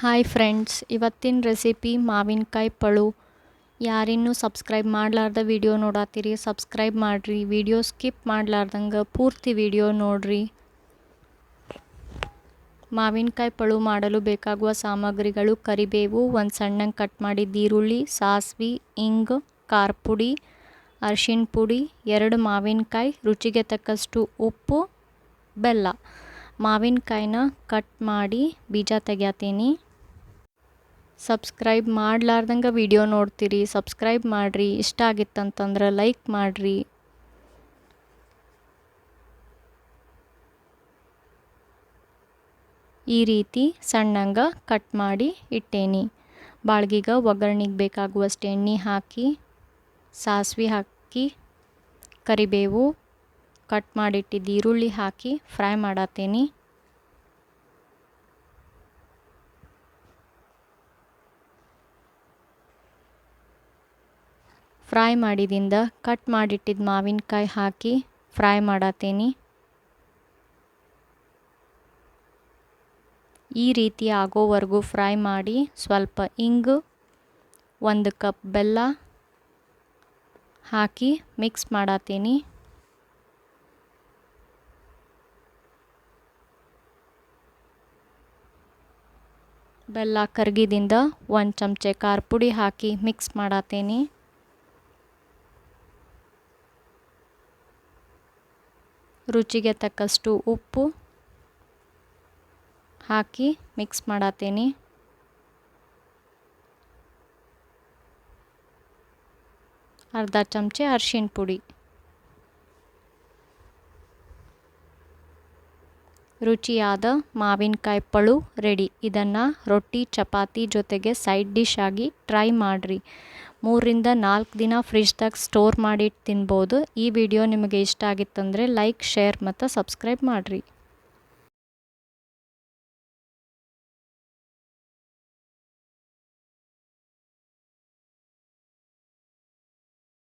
Hi friends, ಇವತ್ತಿನ recipe ಮಾವಿನಕಾಯಿ ಪಳು. ಯಾರಿನ್ನೂ ಸಬ್ಸ್ಕ್ರೈಬ್ ಮಾಡಲಾರ್ದ ವಿಡಿಯೋ ನೋಡತ್ತೀರಿ ಸಬ್ಸ್ಕ್ರೈಬ್ ಮಾಡಿರಿ. ವಿಡಿಯೋ ಸ್ಕಿಪ್ ಮಾಡಲಾರ್ದಂಗೆ ಪೂರ್ತಿ ವಿಡಿಯೋ ನೋಡಿರಿ. ಮಾವಿನಕಾಯಿ ಪಳು ಮಾಡಲು ಬೇಕಾಗುವ ಸಾಮಗ್ರಿಗಳು ಕರಿಬೇವು, ಒಂದು ಸಣ್ಣಂಗೆ ಕಟ್ ಮಾಡಿದ ಈರುಳ್ಳಿ, ಸಾಸ್ವೆ, ಇಂಗ್ ಖಾರ ಪುಡಿ ಅರಿಶಿಣ ಪುಡಿ, ಎರಡು ಮಾವಿನಕಾಯಿ, ರುಚಿಗೆ ತಕ್ಕಷ್ಟು ಉಪ್ಪು, ಬೆಲ್ಲ. ಮಾವಿನಕಾಯಿನ ಕಟ್ ಮಾಡಿ ಬೀಜ ತೆಗ್ಯಾತೀನಿ. ಸಬ್ಸ್ಕ್ರೈಬ್ ಮಾಡ್ಲಾರ್ದಂಗೆ ವಿಡಿಯೋ ನೋಡ್ತೀರಿ. ಸಬ್ಸ್ಕ್ರೈಬ್ ಮಾಡಿರಿ. ಇಷ್ಟ ಆಗಿತ್ತಂತಂದ್ರೆ ಲೈಕ್ ಮಾಡಿರಿ. ಈ ರೀತಿ ಸಣ್ಣಂಗೆ ಕಟ್ ಮಾಡಿ ಇಟ್ಟೇನಿ. ಬಾಳ್ಗಿಗ ಒಗ್ಗರಣೆಗೆ ಬೇಕಾಗುವಷ್ಟು ಎಣ್ಣೆ ಹಾಕಿ, ಸಾಸ್ವೆ ಹಾಕಿ, ಕರಿಬೇವು, ಕಟ್ ಮಾಡಿಟ್ಟಿದ್ದು ಈರುಳ್ಳಿ ಹಾಕಿ ಫ್ರೈ ಮಾಡತ್ತೀನಿ ಫ್ರೈ ಮಾಡಿದಿಂದ ಕಟ್ ಮಾಡಿಟ್ಟಿದ್ದ ಮಾವಿನಕಾಯಿ ಹಾಕಿ ಫ್ರೈ ಮಾಡತ್ತೀನಿ. ಈ ರೀತಿ ಆಗೋವರೆಗೂ ಫ್ರೈ ಮಾಡಿ ಸ್ವಲ್ಪ ಇಂಗು, ಒಂದು ಕಪ್ ಬೆಲ್ಲ ಹಾಕಿ ಮಿಕ್ಸ್ ಮಾಡತ್ತೀನಿ. ಬೆಲ್ಲ ಕರ್ಗಿದಿಂದ ಒಂದು ಚಮಚೆ ಖಾರ ಪುಡಿ ಹಾಕಿ ಮಿಕ್ಸ್ ಮಾಡತ್ತೀನಿ. ರುಚಿಗೆ ತಕ್ಕಷ್ಟು ಉಪ್ಪು ಹಾಕಿ ಮಿಕ್ಸ್ ಮಾಡತ್ತೀನಿ ಅರ್ಧ ಚಮಚೆ ಅರಿಶಿಣ ಪುಡಿ. ರುಚಿಯಾದ ಮಾವಿನಕಾಯಿ ಪಳು ರೆಡಿ. ಇದನ್ನು ರೊಟ್ಟಿ, ಚಪಾತಿ ಜೊತೆಗೆ ಸೈಡ್ ಡಿಶ್ ಆಗಿ ಟ್ರೈ ಮಾಡಿರಿ. ಮೂರಿಂದ ನಾಲ್ಕು ದಿನ ಫ್ರಿಜ್ದಾಗ ಸ್ಟೋರ್ ಮಾಡಿಟ್ಟು ತಿನ್ಬೋದು. ಈ ವಿಡಿಯೋ ನಿಮಗೆ ಇಷ್ಟ ಆಗಿತ್ತಂದರೆ ಲೈಕ್, ಶೇರ್ ಮತ್ತು ಸಬ್ಸ್ಕ್ರೈಬ್ ಮಾಡಿರಿ.